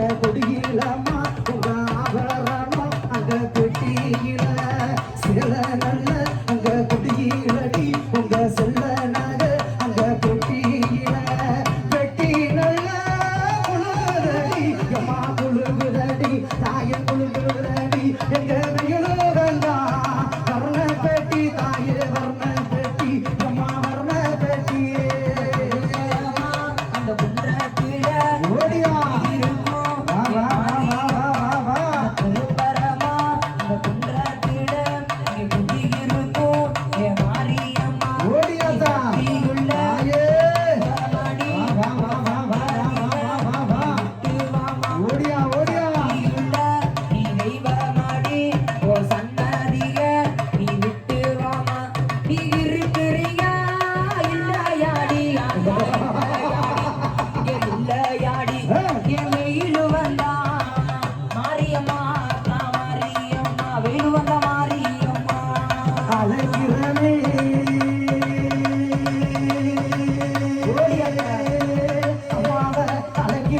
அங்க கொடியிலமா உங்க ஆபரணம் அங்க பெட்டியில. சில நல்ல அங்க கொடியிலடி உங்க செல்ல நக அங்க பெட்டியில. பெட்டி நல்ல குழுகுதடி எம்மா குழுகுதடி தாயன் குழுகுதடி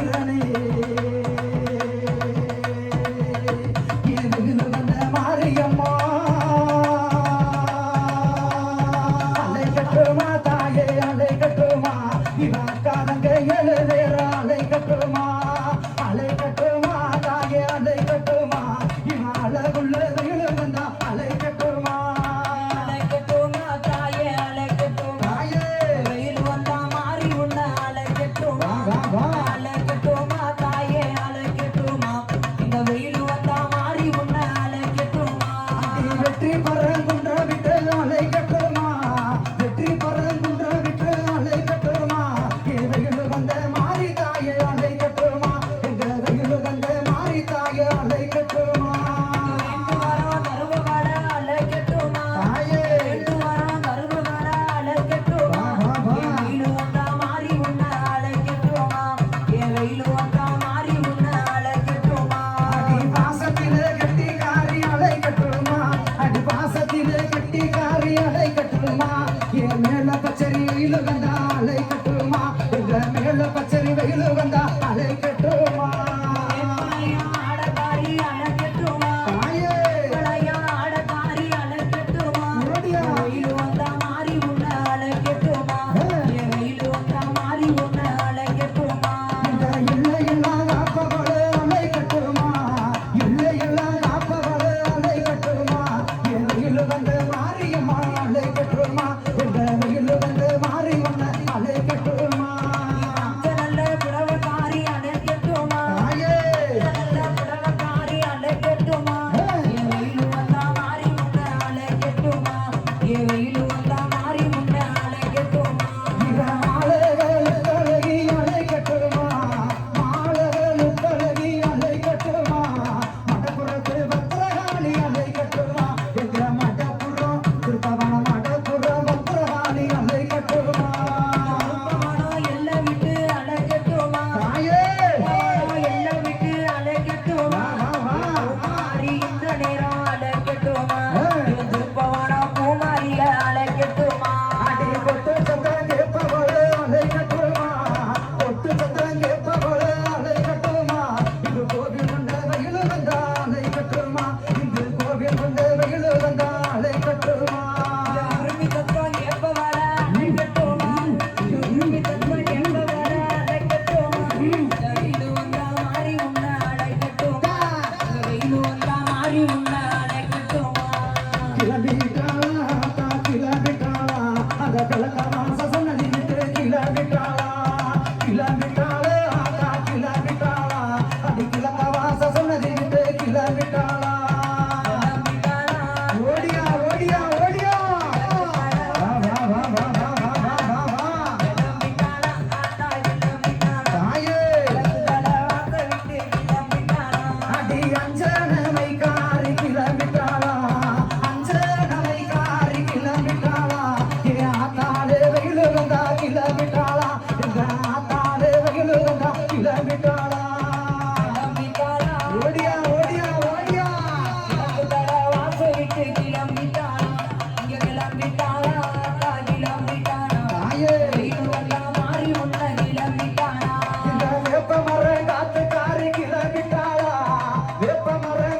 சிவனே பமர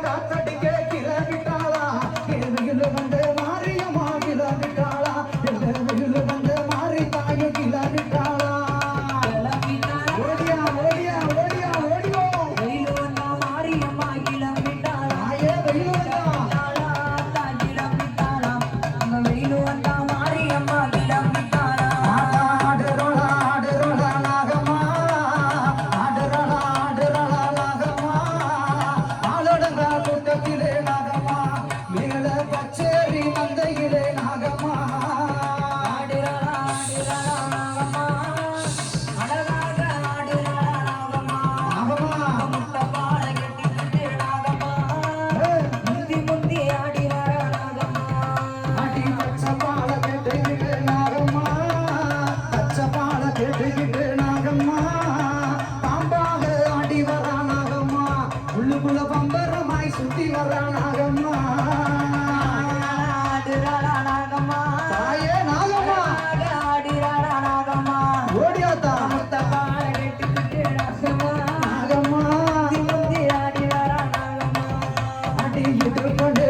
ಕಿವಿಯುಡು ಕೊಡ